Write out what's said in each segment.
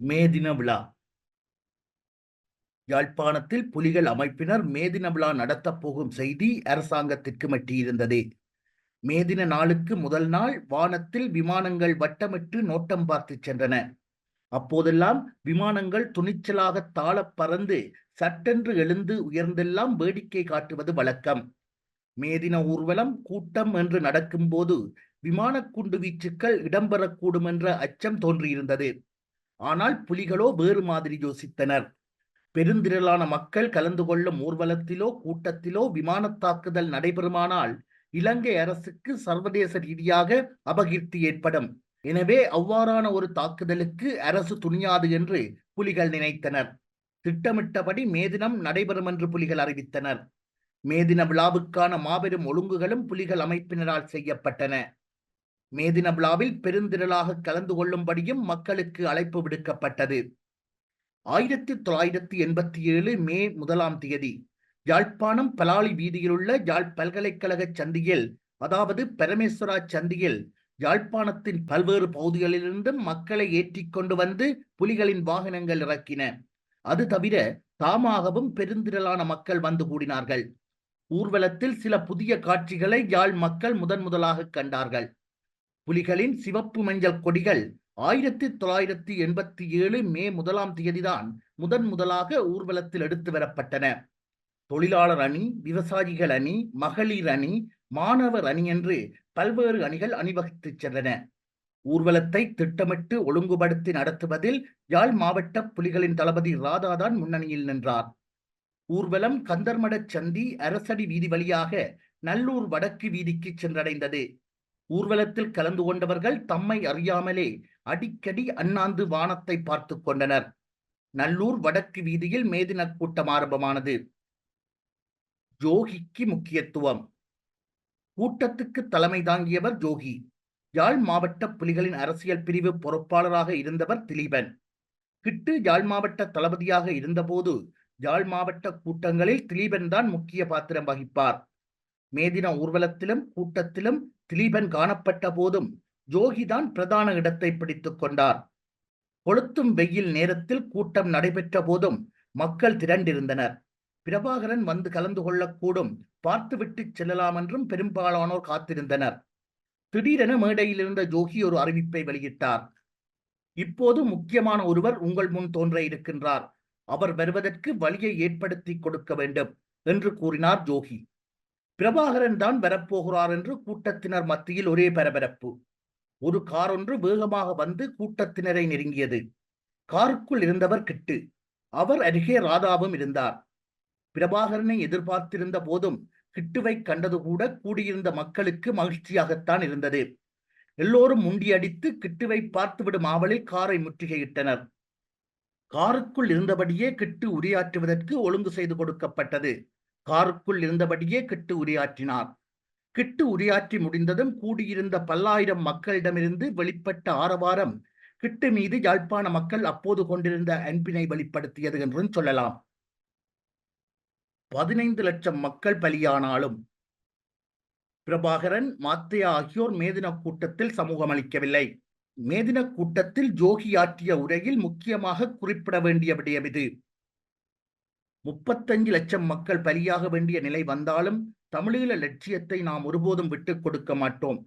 மே தின விழா. யாழ்ப்பாணத்தில் புலிகள் அமைப்பினர் மேதின விழா நடத்தப் போகும் செய்தி அரசாங்கத்திற்கு மட்டியிருந்தது. மேதின நாளுக்கு முதல் நாள் வானத்தில் விமானங்கள் வட்டமிட்டு நோட்டம் பார்த்து சென்றன. அப்போதெல்லாம் விமானங்கள் துணிச்சலாக தாள பறந்து சட்டென்று எழுந்து உயர்ந்தெல்லாம் வேடிக்கை காட்டுவது வழக்கம். மேதின ஊர்வலம் கூட்டம் என்று நடக்கும்போது விமான குண்டு வீச்சுக்கள் இடம்பெறக்கூடும் என்ற அச்சம் தோன்றியிருந்தது. ஆனால் புலிகளோ வேறு மாதிரி யோசித்தனர். பெருந்திரளான மக்கள் கலந்து கொள்ளும் ஊர்வலத்திலோ கூட்டத்திலோ விமான தாக்குதல் நடைபெறுமானால் இலங்கை அரசுக்கு சர்வதேச ரீதியாக அபகீர்த்தி ஏற்படும். எனவே அவ்வாறான ஒரு தாக்குதலுக்கு அரசு துணியாது என்று புலிகள் நினைத்தனர். திட்டமிட்டபடி மேதினம் நடைபெறும் என்று புலிகள் அறிவித்தனர். மேதின விழாவுக்கான மாபெரும் ஒழுங்குகளும் புலிகள் அமைப்பினரால் செய்யப்பட்டன. மேதின விழாவில் பெருந்திரளாக கலந்து கொள்ளும்படியும் மக்களுக்கு அழைப்பு விடுக்கப்பட்டது. ஆயிரத்தி தொள்ளாயிரத்தி எண்பத்தி ஏழு மே முதலாம் தேதி யாழ்ப்பாணம் பலாலி வீதியிலுள்ள யாழ் பல்கலைக்கழக சந்தியில் அதாவது பரமேஸ்வரா சந்தியில் யாழ்ப்பாணத்தின் பல்வேறு பகுதிகளிலிருந்தும் மக்களை ஏற்றி கொண்டு வந்து புலிகளின் வாகனங்கள் இறக்கின. அது தவிர தாமாகவும் பெருந்திரளான மக்கள் வந்து கூடினார்கள். ஊர்வலத்தில் சில புதிய காட்சிகளை யாழ் மக்கள் முதன் முதலாக கண்டார்கள். புலிகளின் சிவப்பு மஞ்சள் கொடிகள் ஆயிரத்தி தொள்ளாயிரத்தி எண்பத்தி ஏழு மே முதலாம் தேதிதான் முதன் முதலாக ஊர்வலத்தில் எடுத்து வரப்பட்டன. தொழிலாளர் அணி விவசாயிகள் அணி மகளிர் அணி மாணவர் அணி என்று பல்வேறு அணிகள் அணிவகுத்து சென்றன. ஊர்வலத்தை திட்டமிட்டு ஒழுங்குபடுத்தி நடத்துவதில் யாழ் மாவட்ட புலிகளின் தளபதி ராதாதான் முன்னணியில் நின்றார். ஊர்வலம் கந்தர்மடச் சந்தி அரசடி வீதி வழியாக நல்லூர் வடக்கு வீதிக்கு சென்றடைந்தது. ஊர்வலத்தில் கலந்து கொண்டவர்கள் தம்மை அறியாமலே அடிக்கடி அண்ணாந்து வானத்தை பார்த்து கொண்டனர். நல்லூர் வடக்கு வீதியில் மேதின கூட்டம் ஆரம்பமானது. ஜோகிக்கு முக்கியத்துவம். கூட்டத்துக்கு தலைமை தாங்கியவர் ஜோகி. யாழ் மாவட்ட புலிகளின் அரசியல் பிரிவு பொறுப்பாளராக இருந்தவர் திலீபன். கிட்டு யாழ் மாவட்ட தளபதியாக இருந்தபோது யாழ் மாவட்ட கூட்டங்களில் திலீபன் தான் முக்கிய பாத்திரம் வகிப்பார். மேதின ஊர்வலத்திலும் கூட்டத்திலும் திலீபன் காணப்பட்ட போதும் ஜோகிதான் பிரதான இடத்தை பிடித்துக் கொண்டார். கொளுத்தும் வெயில் நேரத்தில் கூட்டம் நடைபெற்ற போதும் மக்கள் திரண்டிருந்தனர். பிரபாகரன் வந்து கலந்து கொள்ளக்கூடும் பார்த்துவிட்டு செல்லலாம் என்றும் பெரும்பாலானோர் காத்திருந்தனர். திடீரென மேடையில் இருந்த ஜோகி ஒரு அறிவிப்பை வெளியிட்டார். இப்போது முக்கியமான ஒருவர் உங்கள் முன் தோன்ற இருக்கின்றார். அவர் வருவதற்கு வழியை ஏற்படுத்தி கொடுக்க வேண்டும் என்று கூறினார் ஜோகி. பிரபாகரன் தான் வரப்போகிறார் என்று கூட்டத்தினர் மத்தியில் ஒரே பரபரப்பு. ஒரு கார் ஒன்று வேகமாக வந்து கூட்டத்தினரை நெருங்கியது. காருக்குள் இருந்தவர் கிட்டு. அவர் அருகே ராதாவும் இருந்தார். பிரபாகரனை எதிர்பார்த்திருந்த போதும் கிட்டுவை கண்டது கூட கூடியிருந்த மக்களுக்கு மகிழ்ச்சியாகத்தான் இருந்தது. எல்லோரும் முண்டியடித்து கிட்டுவை பார்த்துவிடும் ஆவலில் காரை முற்றுகையிட்டனர். காருக்குள் இருந்தபடியே கிட்டு உரையாற்றுவதற்கு ஒழுங்கு செய்து கொடுக்கப்பட்டது. காருக்குள் இருந்தபடியே கிட்டு உரையாற்றினார். கிட்டு உரையாற்றி முடிந்ததும் கூடியிருந்த பல்லாயிரம் மக்களிடமிருந்து வெளிப்பட்ட ஆரவாரம் கிட்டு மீது யாழ்ப்பாண மக்கள் அப்போது கொண்டிருந்த அன்பினை வெளிப்படுத்தியது என்றும் சொல்லலாம். பதினைந்து லட்சம் மக்கள் பலியானாலும் பிரபாகரன் மாத்தையா ஆகியோர் மேதின கூட்டத்தில் சமூகம் அளிக்கவில்லை. மேதின கூட்டத்தில் ஜோகி ஆற்றிய உரையில் முக்கியமாக குறிப்பிட வேண்டிய விடயம் இது. முப்பத்தஞ்சு லட்சம் மக்கள் பலியாக வேண்டிய நிலை வந்தாலும் தமிழீழ லட்சியத்தை நாம் ஒருபோதும் விட்டுக் கொடுக்க மாட்டோம்.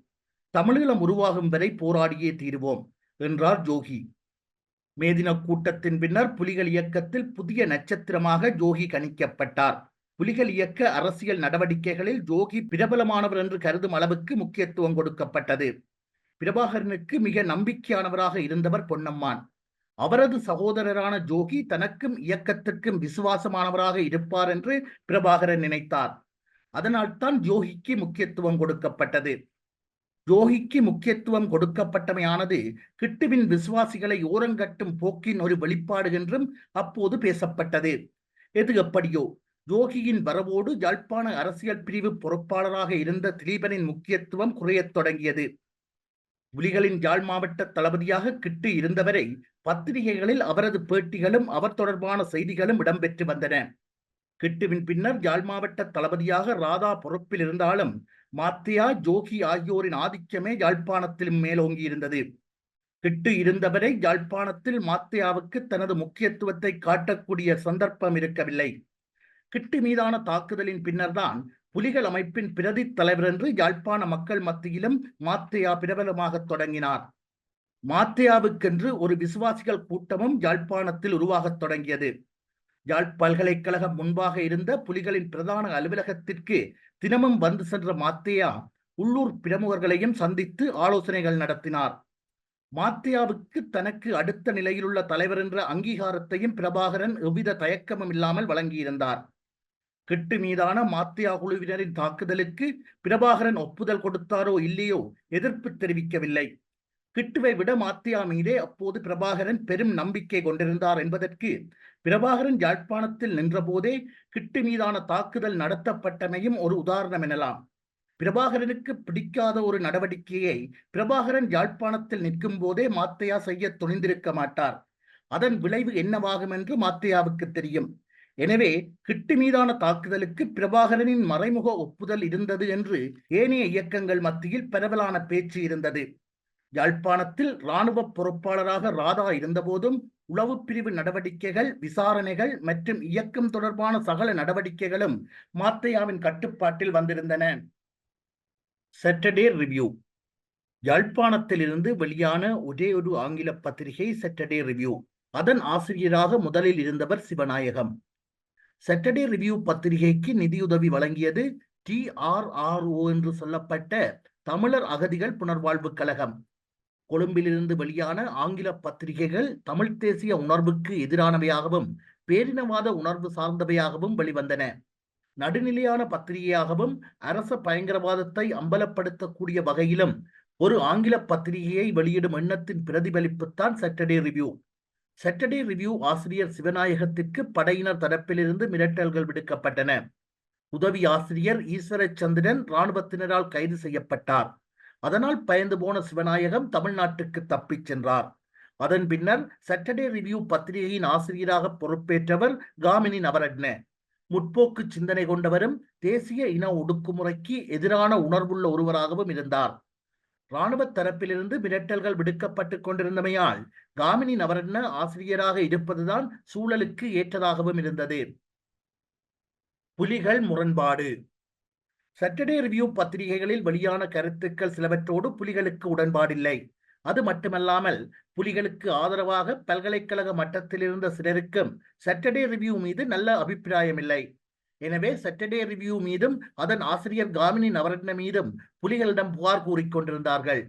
தமிழீழம் உருவாகும் வரை போராடியே தீருவோம் என்றார் ஜோகி. மேதின கூட்டத்தின் பின்னர் புலிகள் இயக்கத்தில் புதிய நட்சத்திரமாக ஜோகி கணிக்கப்பட்டார். புலிகள் இயக்க அரசியல் நடவடிக்கைகளில் ஜோகி பிரபலமானவர் என்று கருதும் அளவுக்கு முக்கியத்துவம் கொடுக்கப்பட்டது. பிரபாகரனுக்கு மிக நம்பிக்கையானவராக இருந்தவர் பொன்னம்மான். அவரது சகோதரரான ஜோகி தனக்கும் இயக்கத்திற்கும் விசுவாசமானவராக இருப்பார் என்று பிரபாகரன் நினைத்தார். அதனால்தான் ஜோகிக்கு முக்கியத்துவம் கொடுக்கப்பட்டது. ஜோகிக்கு முக்கியத்துவம் கொடுக்கப்பட்டமையானது கிட்டுவின் விசுவாசிகளை ஓரங்கட்டும் போக்கின் ஒரு வெளிப்பாடு என்றும் அப்போது பேசப்பட்டது. எது எப்படியோ ஜோகியின் வரவோடு யாழ்ப்பாண அரசியல் பிரிவு பொறுப்பாளராக இருந்த திலீபனின் முக்கியத்துவம் குறையத் தொடங்கியது. புலிகளின் யாழ் மாவட்ட தளபதியாக கிட்டு இருந்தவரை பத்திரிகைகளில் அவரது பேட்டிகளும் அவர் தொடர்பான செய்திகளும் இடம்பெற்று வந்தன. கிட்டுவின் பின்னர் யாழ் மாவட்ட தளபதியாக ராதா பொறுப்பில் இருந்தாலும் மாத்தியா ஜோகி ஆகியோரின் ஆதிக்கமே யாழ்ப்பாணத்திலும் மேலோங்கி இருந்தது. கிட்டு இருந்தவரை யாழ்ப்பாணத்தில் மாத்தியாவுக்கு தனது முக்கியத்துவத்தை காட்டக்கூடிய சந்தர்ப்பம் இருக்கவில்லை. கிட்டு மீதான தாக்குதலின் பின்னர்தான் புலிகள் அமைப்பின் பிரதி தலைவர் என்று யாழ்ப்பாண மக்கள் மத்தியிலும் மாத்தையா பிரபலமாக தொடங்கினார். மாத்தையாவுக்கென்று ஒரு விசுவாசிகள் கூட்டமும் யாழ்ப்பாணத்தில் உருவாகத் தொடங்கியது. யாழ் பல்கலைக்கழகம் முன்பாக இருந்த புலிகளின் பிரதான அலுவலகத்திற்கு தினமும் வந்து சென்ற மாத்தையா உள்ளூர் பிரமுகர்களையும் சந்தித்து ஆலோசனைகள் நடத்தினார். மாத்தியாவுக்கு தனக்கு அடுத்த நிலையிலுள்ள தலைவர் என்ற அங்கீகாரத்தையும் பிரபாகரன் எவ்வித தயக்கமும் இல்லாமல் வழங்கியிருந்தார். கிட்டு மீதான மாத்தியா குழுவினரின் தாக்குதலுக்கு பிரபாகரன் ஒப்புதல் கொடுத்தாரோ இல்லையோ எதிர்ப்பு தெரிவிக்கவில்லை. கிட்டுவை விட மாத்தியா மீதே அப்போது பிரபாகரன் பெரும் நம்பிக்கை கொண்டிருந்தார் என்பதற்கு பிரபாகரன் யாழ்ப்பாணத்தில் நின்றபோதே கிட்டு மீதான தாக்குதல் நடத்தப்பட்டமையும் ஒரு உதாரணம் எனலாம். பிரபாகரனுக்கு பிடிக்காத ஒரு நடவடிக்கையை பிரபாகரன் யாழ்ப்பாணத்தில் நிற்கும் போதே மாத்தையா செய்ய துணிந்திருக்க மாட்டார். அதன் விளைவு என்னவாகும் என்று மாத்தையாவுக்கு தெரியும். எனவே கிட்டு மீதான தாக்குதலுக்கு பிரபாகரனின் மறைமுக ஒப்புதல் இருந்தது என்று ஏனைய இயக்கங்கள் மத்தியில் பரவலான பேச்சு இருந்தது. யாழ்ப்பாணத்தில் இராணுவ பொறுப்பாளராக ராதா இருந்தபோதும் உளவு பிரிவு நடவடிக்கைகள் விசாரணைகள் மற்றும் இயக்கம் தொடர்பான சகல நடவடிக்கைகளும் மாத்தையாவின் கட்டுப்பாட்டில் வந்திருந்தன. சாட்டர்டே ரிவ்யூ யாழ்ப்பாணத்திலிருந்து வெளியான ஒரே ஒரு ஆங்கில பத்திரிகை சாட்டர்டே ரிவ்யூ அதன் ஆசிரியராக முதலில் இருந்தவர் சிவநாயகம். சாட்டர்டே ரிவ்யூ பத்திரிகைக்கு நிதியுதவி வழங்கியது டி ஆர் ஆர் ஓ என்று சொல்லப்பட்ட தமிழர் அகதிகள் புனர்வாழ்வு கழகம். கொழும்பிலிருந்து வெளியான ஆங்கில பத்திரிகைகள் தமிழ் தேசிய உணர்வுக்கு எதிரானவையாகவும் பேரினவாத உணர்வு சார்ந்தவையாகவும் வெளிவந்தன. நடுநிலையான பத்திரிகையாகவும் அரச பயங்கரவாதத்தை அம்பலப்படுத்தக்கூடிய வகையிலும் ஒரு ஆங்கில பத்திரிகையை வெளியிடும் எண்ணத்தின் பிரதிபலிப்புத்தான் சாட்டர்டே ரிவ்யூ சாட்டர்டே ரிவ்யூ ஆசிரியர் சிவநாயகத்திற்கு படையினர் தரப்பிலிருந்து மிரட்டல்கள் விடுக்கப்பட்டன. உதவி ஆசிரியர் ஈஸ்வரச்சந்திரன் இராணுவத்தினரால் கைது செய்யப்பட்டார். அதனால் பயந்து போன சிவநாயகம் தமிழ்நாட்டுக்கு தப்பிச் சென்றார். அதன் பின்னர் சட்டர்டே ரிவ்யூ பத்திரிகையின் ஆசிரியராக பொறுப்பேற்றவர் காமினி நவரட்ன முற்போக்கு சிந்தனை கொண்டவரும் தேசிய இன ஒடுக்குமுறைக்கு எதிரான உணர்வுள்ள ஒருவராகவும் இருந்தார். இராணுவ தரப்பிலிருந்து மிரட்டல்கள் விடுக்கப்பட்டுக் கொண்டிருந்தமையால் காமினி நவரட்ன ஆசிரியராக இருப்பதுதான் சூழலுக்கு ஏற்றதாகவும் இருந்தது. புலிகள் முரண்பாடு. சட்டர்டே ரிவ்யூ பத்திரிகைகளில் வெளியான கருத்துக்கள் சிலவற்றோடு புலிகளுக்கு உடன்பாடில்லை. அது மட்டுமல்லாமல் புலிகளுக்கு ஆதரவாக பல்கலைக்கழக மட்டத்தில் இருந்த சிலருக்கும் சட்டர்டே ரிவ்யூ மீது நல்ல அபிப்பிராயம் இல்லை எனவே சட்டர்டே ரிவ்யூ மீதும் அதன் ஆசிரியர் காமினி நவரத்ன மீதும் புலிகளிடம் புகார் கூறிக்கொண்டிருந்தார்கள்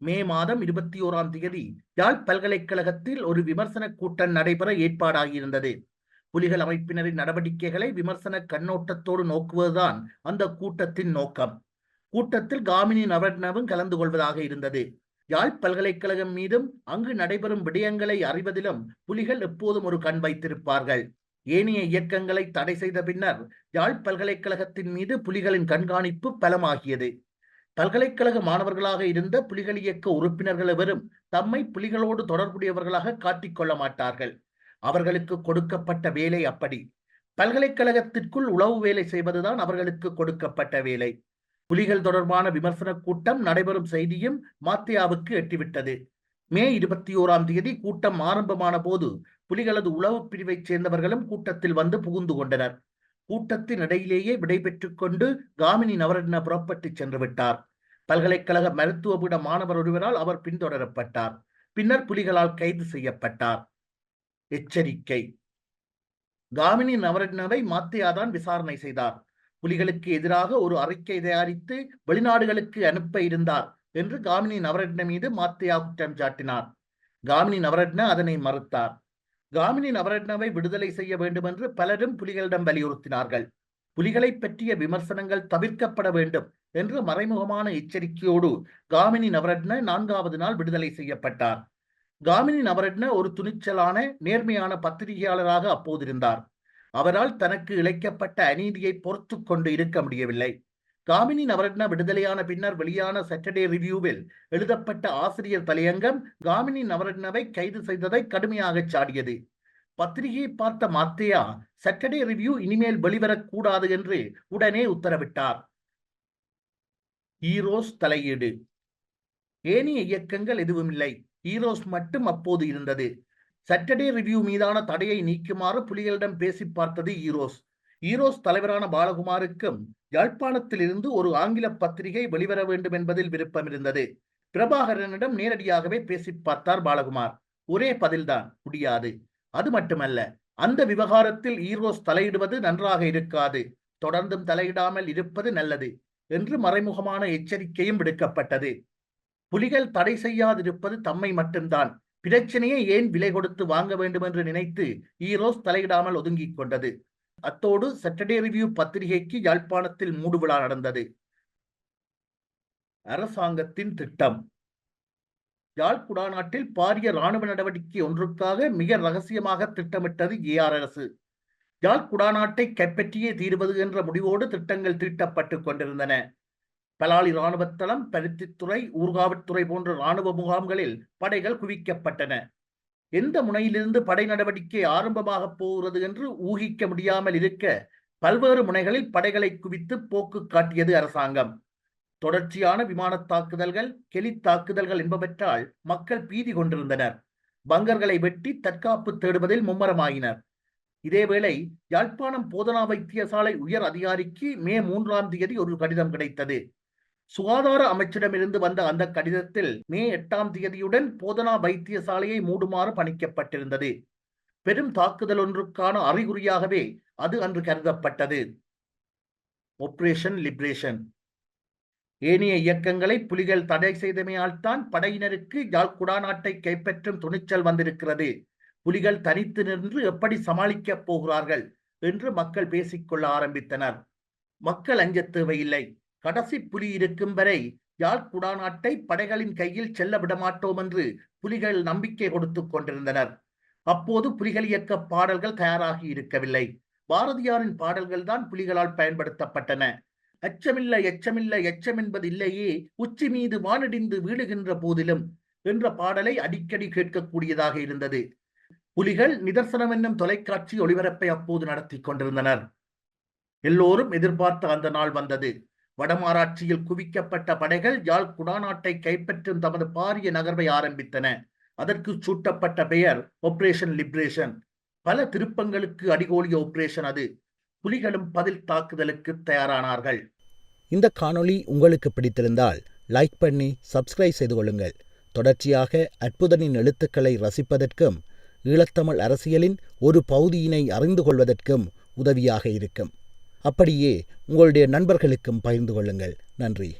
மே மாதம் இருபத்தி ஓராம் தேதி யாழ் பல்கலைக்கழகத்தில் ஒரு விமர்சன கூட்டம் நடைபெற ஏற்பாடாகியிருந்தது. புலிகள் அமைப்பினரின் நடவடிக்கைகளை விமர்சன கண்ணோட்டத்தோடு நோக்குவதுதான் அந்த கூட்டத்தின் நோக்கம். கூட்டத்தில் காமினி நவரத்னவும் கலந்து கொள்வதாக இருந்தது. யாழ் பல்கலைக்கழகம் மீதும் அங்கு நடைபெறும் விடயங்களை அறிவதிலும் புலிகள் எப்போதும் ஒரு கண் வைத்திருப்பார்கள். ஏனைய இயக்கங்களை தடை செய்த பின்னர் யாழ் பல்கலைக்கழகத்தின் மீது புலிகளின் கண்காணிப்பு பலமாகியது. பல்கலைக்கழக மாணவர்களாக இருந்த புலிகள் இயக்க உறுப்பினர்கள் எவரும் தம்மை புலிகளோடு தொடர்புடையவர்களாக காட்டிக்கொள்ள மாட்டார்கள். அவர்களுக்கு கொடுக்கப்பட்ட வேலை அப்படி. பல்கலைக்கழகத்திற்குள் உளவு வேலை செய்வதுதான் அவர்களுக்கு கொடுக்கப்பட்ட வேலை. புலிகள் தொடர்பான விமர்சன கூட்டம் நடைபெறும் செய்தியும் மாத்தியாவுக்கு எட்டிவிட்டது. மே இருபத்தி ஓராம் தேதி கூட்டம் ஆரம்பமான போது புலிகளது உளவு பிரிவைச் சேர்ந்தவர்களும் கூட்டத்தில் வந்து புகுந்து கொண்டனர். கூட்டத்தின் இடையிலேயே விடைபெற்றுக் கொண்டு காமினி நவரத்ன புறப்பட்டு சென்று விட்டார். பல்கலைக்கழக மருத்துவபீட மாணவர் ஒருவரால் அவர் பின்தொடரப்பட்டார். பின்னர் புலிகளால் கைது செய்யப்பட்டார். எச்சரிக்கை. காமினி நவரத்னவை மாத்தியாதான் விசாரணை செய்தார். புலிகளுக்கு எதிராக ஒரு அறிக்கை தயாரித்து வெளிநாடுகளுக்கு அனுப்ப இருந்தார் என்று காமினி நவரத்ன மீது மாத்தியா குற்றம் சாட்டினார். காமினி நவரத்ன அதனை மறுத்தார். காமினி நவரத்னவை விடுதலை செய்ய வேண்டும் என்று பலரும் புலிகளிடம் வலியுறுத்தினார்கள். புலிகளை பற்றிய விமர்சனங்கள் தவிர்க்கப்பட வேண்டும் என்று மறைமுகமான எச்சரிக்கையோடு காமினி நவரத்ன நான்காவது நாள் விடுதலை செய்யப்பட்டார். காமினி நவரட்ன ஒரு துணிச்சலான நேர்மையான பத்திரிகையாளராக அப்போதிருந்தார். அவரால் தனக்கு இழைக்கப்பட்ட அநீதியை பொறுத்து கொண்டு இருக்க முடியவில்லை. காமினி நவரட்ன விடுதலையான பின்னர் வெளியான சட்டர்டே ரிவ்யூவில் எழுதப்பட்ட ஆசிரியர் தலையங்கம் காமினி நவரட்னவை கைது செய்ததை கடுமையாக சாடியது. பத்திரிகையை பார்த்த மாத்தையா சட்டர்டே ரிவ்யூ இனிமேல் வெளிவரக்கூடாது என்று உடனே உத்தரவிட்டார். ஈரோஸ் தலையீடு. ஏனைய இயக்கங்கள் எதுவுமில்லை ஈரோஸ் மட்டும் அப்போது இருந்தது. சட்டர்டே ரிவ்யூ மீதான தடையை நீக்குமாறு புலிகளிடம் பேசி பார்த்தது ஈரோஸ். ஈரோஸ் தலைவரான பாலகுமாருக்கும் யாழ்ப்பாணத்திலிருந்து ஒரு ஆங்கில பத்திரிகை வெளிவர வேண்டும் என்பதில் விருப்பம் இருந்தது. பிரபாகரனிடம் நேரடியாகவே பேசி பார்த்தார் பாலகுமார். ஒரே பதில்தான் முடியாது. அது மட்டுமல்ல அந்த விவகாரத்தில் ஈரோஸ் தலையிடுவது நன்றாக இருக்காது. தொடர்ந்தும் தலையிடாமல் இருப்பது நல்லது என்று மறைமுகமான எச்சரிக்கையும் விடுக்கப்பட்டது. புலிகள் தடை செய்யாதிருப்பது தம்மை மட்டும்தான். பிரச்சனையை ஏன் விலை கொடுத்து வாங்க வேண்டும் என்று நினைத்து ஈரோஸ் தலையிடாமல் ஒதுங்கிக் கொண்டது. அத்தோடு சட்டர்டே ரிவ்யூ பத்திரிகைக்கு யாழ்ப்பாணத்தில் மூடு விழா நடந்தது. அரசாங்கத்தின் திட்டம். யாழ் குடாநாட்டில் பாரிய ராணுவ நடவடிக்கை ஒன்றுக்காக மிக ரகசியமாக திட்டமிட்டது ஏஆர் அரசு. யாழ் குடாநாட்டை கைப்பற்றியே தீர்வது என்ற முடிவோடு திட்டங்கள் தீட்டப்பட்டுக் கொண்டிருந்தன. பலாலி இராணுவத்தளம் பருத்தித்துறை ஊர்காவற்துறை போன்ற இராணுவ முகாம்களில் படைகள் குவிக்கப்பட்டன. எந்த முனையிலிருந்து படை நடவடிக்கை ஆரம்பமாக போகிறது என்று ஊகிக்க முடியாமல் இருக்க பல்வேறு முனைகளில் படைகளை குவித்து போக்கு காட்டியது அரசாங்கம். தொடர்ச்சியான விமான தாக்குதல்கள் கெலி தாக்குதல்கள் என்பவற்றால் மக்கள் பீதி கொண்டிருந்தனர். பங்கர்களை வெட்டி தற்காப்பு தேடுவதில் மும்மரமாயினர். இதேவேளை யாழ்ப்பாணம் போதனா வைத்தியசாலை உயர் அதிகாரிக்கு மே மூன்றாம் தேதி ஒரு கடிதம் கிடைத்தது. சுகாதார அமைச்சிடமிருந்து வந்த அந்த கடிதத்தில் மே எட்டாம் தேதியுடன் போதனா வைத்தியசாலையை மூடுமாறு பணிக்கப்பட்டிருந்தது. பெரும் தாக்குதல் ஒன்றுக்கான அறிகுறியாகவே அது அன்று கருதப்பட்டது. ஆபரேஷன் லிபரேஷன் ஏனைய இயக்கங்களை புலிகள் தடை செய்தமையால் தான் படையினருக்கு யாழ் குடாநாட்டை கைப்பற்றும் துணிச்சல் வந்திருக்கிறது. புலிகள் தனித்து நின்று எப்படி சமாளிக்கப் போகிறார்கள் என்று மக்கள் பேசிக்கொள்ள ஆரம்பித்தனர். மக்கள் அஞ்ச தேவையில்லை. கடைசி புலி இருக்கும் வரை யாழ் குடாநாட்டை படைகளின் கையில் செல்ல விடமாட்டோம் என்று புலிகள் நம்பிக்கை கொடுத்துக் கொண்டிருந்தனர். அப்போது புலிகள் இயக்க பாடல்கள் தயாராகி இருக்கவில்லை. பாரதியாரின் பாடல்கள் தான் புலிகளால் பயன்படுத்தப்பட்டன. அச்சமில்ல எச்சமில்ல எச்சம் என்பது இல்லையே உச்சி மீது வானடிந்து வீழுகின்ற போதிலும் என்ற பாடலை அடிக்கடி கேட்கக்கூடியதாக இருந்தது. புலிகள் நிதர்சனம் என்னும் தொலைக்காட்சி ஒளிபரப்பை அப்போது நடத்தி கொண்டிருந்தனர். எல்லோரும் எதிர்பார்த்த அந்த நாள் வந்தது. வடமாராட்சியில் குவிக்கப்பட்ட படைகள் யாழ் குடாநாட்டை கைப்பற்றும் தமது பாரிய நகர்வை ஆரம்பித்தன. அதற்கு சூட்டப்பட்ட பெயர் ஆபரேஷன் லிபரேஷன் பல திருப்பங்களுக்கு அடிகோலிய ஆபரேஷன் அது. புலிகளும் பதில் தாக்குதலுக்கு தயாரானார்கள். இந்த காணொளி உங்களுக்கு பிடித்திருந்தால் லைக் பண்ணி சப்ஸ்கிரைப் செய்து கொள்ளுங்கள். தொடர்ச்சியாக அற்புதனின் எழுத்துக்களை ரசிப்பதற்கும் ஈழத்தமிழ் அரசியலின் ஒரு பகுதியினை அறிந்து கொள்வதற்கும் உதவியாக இருக்கும். அப்படியே உங்களுடைய நண்பர்களுக்கும் பகிர்ந்து கொள்ளுங்கள். நன்றி.